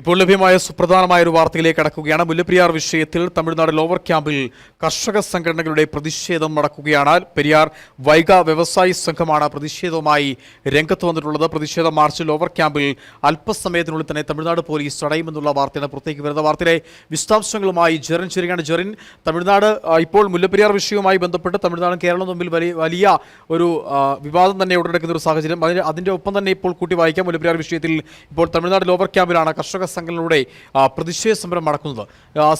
ഇപ്പോൾ ലഭ്യമായ സുപ്രധാനമായ ഒരു വാർത്തയിലേക്ക് കടക്കുകയാണ്. മുല്ലപ്പെരിയാർ വിഷയത്തിൽ തമിഴ്നാട് ലോവർ ക്യാമ്പിൽ കർഷക സംഘടനകളുടെ പ്രതിഷേധം നടക്കുകയാണ്. പെരിയാർ വൈഗ വ്യവസായി സംഘമാണ് പ്രതിഷേധവുമായി രംഗത്ത് വന്നിട്ടുള്ളത്. പ്രതിഷേധ മാർച്ച് ലോവർ ക്യാമ്പിൽ അല്പസമയത്തിനുള്ളിൽ തന്നെ തമിഴ്നാട് പോലീസ് തടയുമെന്നുള്ള വാർത്തയാണ് പുറത്തേക്ക് വരുന്ന വാർത്തയിലെ വിശദാംശങ്ങളുമായി ജെറിൻ ചെറിയാണ് ജെറിൻ തമിഴ്നാട് ഇപ്പോൾ മുല്ലപ്പെരിയാർ വിഷയവുമായി ബന്ധപ്പെട്ട് തമിഴ്നാടും കേരളവും തമ്മിൽ വലിയ വലിയ ഒരു വിവാദം തന്നെ ഉടലെടുക്കുന്ന ഒരു സാഹചര്യം. അതിന് അതിന്റെ ഒപ്പം തന്നെ ഇപ്പോൾ കൂട്ടി വായിക്കാം മുല്ലപ്പെരിയാർ വിഷയത്തിൽ ഇപ്പോൾ തമിഴ്നാട് ലോവർ ക്യാമ്പിലാണ് കർഷക സംഘടനകളുടെ പ്രതിഷേധ സമരം നടക്കുന്നത്.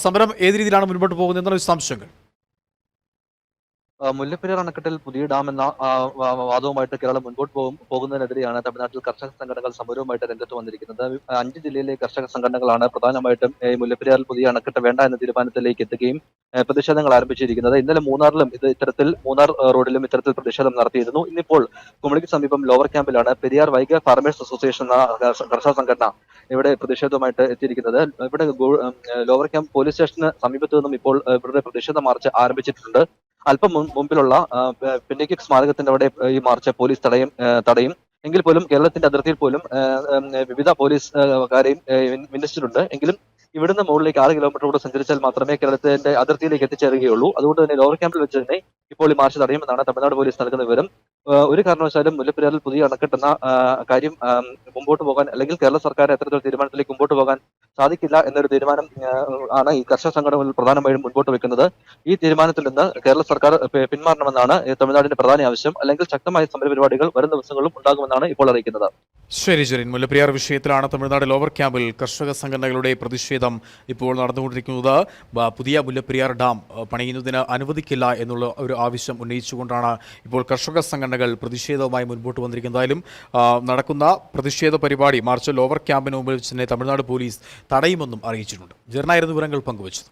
സമരം ഏത് രീതിയിലാണ് മുൻപോട്ട് പോകുന്നത്? എന്നുള്ള വിശദാംശങ്ങൾ? ആ, മുല്ലപ്പെരിയാർ അണക്കെട്ടിൽ പുതിയ ഡാം എന്ന വാദവുമായിട്ട് കേരളം മുൻപോട്ട് പോകും പോകുന്നതിനെതിരെയാണ് തമിഴ്നാട്ടിൽ കർഷക സംഘടനകൾ സമരവുമായിട്ട് രംഗത്ത് വന്നിരിക്കുന്നത്. അഞ്ച് ജില്ലയിലെ കർഷക സംഘടനകളാണ് പ്രധാനമായിട്ടും ഈ മുല്ലപ്പെരിയാറിൽ പുതിയ അണക്കെട്ട് വേണ്ട എന്ന തീരുമാനത്തിലേക്ക് എത്തുകയും പ്രതിഷേധങ്ങൾ ആരംഭിച്ചിരിക്കുന്നത്. ഇന്നലെ മൂന്നാറിലും ഇത് ഇത്തരത്തിൽ മൂന്നാർ റോഡിലും ഇത്തരത്തിൽ പ്രതിഷേധം നടത്തിയിരുന്നു. ഇന്നിപ്പോൾ കുമളിക്ക് സമീപം ലോവർ ക്യാമ്പിലാണ് പെരിയാർ വൈഗ ഫാർമേഴ്സ് അസോസിയേഷൻ എന്ന കർഷക സംഘടന ഇവിടെ പ്രതിഷേധവുമായിട്ട് എത്തിയിരിക്കുന്നത്. ഇവിടെ ലോവർ ക്യാമ്പ് പോലീസ് സ്റ്റേഷന് സമീപത്ത് നിന്നും ഇപ്പോൾ ഇവരുടെ പ്രതിഷേധ മാർച്ച് ആരംഭിച്ചിട്ടുണ്ട്. അല്പം മുമ്പിലുള്ള പിന്നേക്ക് സ്മാരകത്തിന്റെ അവിടെ ഈ മാർച്ച് പോലീസ് തടയും തടയും. എങ്കിൽ പോലും കേരളത്തിന്റെ അതിർത്തിയിൽ പോലും വിവിധ പോലീസ് ആ, കാരെയും വിന്യസിച്ചിട്ടുണ്ട്. എങ്കിലും ഇവിടുന്ന് മുകളിലേക്ക് ആറ് കിലോമീറ്റർ കൂടെ സഞ്ചരിച്ചാൽ മാത്രമേ കേരളത്തിന്റെ അതിർത്തിയിലേക്ക് എത്തിച്ചേരുകയുള്ളൂ. അതുകൊണ്ട് തന്നെ ലോവർ ക്യാമ്പിൽ വെച്ച് തന്നെ ഇപ്പോൾ ഈ മാർച്ച് തടയുമെന്നാണ് തമിഴ്നാട് പോലീസ് നൽകുന്ന വിവരം. ഒരു കാരണവശാലും മുല്ലപ്പെരിയാറിൽ പുതിയ അണക്കെട്ടുന്ന കാര്യം മുമ്പോട്ട് പോകാൻ അല്ലെങ്കിൽ കേരള സർക്കാർ എത്രത്തോളം തീരുമാനത്തിലേക്ക് മുമ്പോട്ട് പോകാൻ സാധിക്കില്ല എന്നൊരു തീരുമാനം ആണ് ഈ കർഷക സംഘടനകൾ പ്രധാനമായും മുൻപോട്ട് വെക്കുന്നത്. ഈ തീരുമാനത്തിൽ നിന്ന് കേരള സർക്കാർ പിന്മാറണമെന്നാണ് തമിഴ്നാടിന്റെ പ്രധാന ആവശ്യം അല്ലെങ്കിൽ ശക്തമായ സമരപരിപാടികൾ വരും ദിവസങ്ങളിലും ഉണ്ടാകുമെന്നാണ് ഇപ്പോൾ അറിയിക്കുന്നത്. ശരി ജെറിൻ മുല്ലപ്പെരിയാർ വിഷയത്തിലാണ് തമിഴ്നാട് ലോവർ ക്യാമ്പിൽ കർഷക സംഘടനകളുടെ പ്രതിഷേധം ഇപ്പോൾ നടന്നുകൊണ്ടിരിക്കുന്നത്. പുതിയ മുല്ലപ്പെരിയാർ ഡാം പണിയുന്നതിന് അനുവദിക്കില്ല എന്നുള്ള ഒരു ആവശ്യം ഉന്നയിച്ചുകൊണ്ടാണ് ഇപ്പോൾ കർഷക സംഘടനകൾ പ്രതിഷേധവുമായി മുൻപോട്ട് വന്നിരിക്കുന്നത് എന്തായാലും നടക്കുന്ന പ്രതിഷേധ പരിപാടി മാർച്ച് ലോവർ ക്യാമ്പിന് മുമ്പിൽ വെച്ച് തന്നെ തമിഴ്നാട് പോലീസ് തടയുമെന്നും അറിയിച്ചിട്ടുണ്ട്. ജെറിനായിരുന്നു വിവരങ്ങൾ പങ്കുവച്ചത്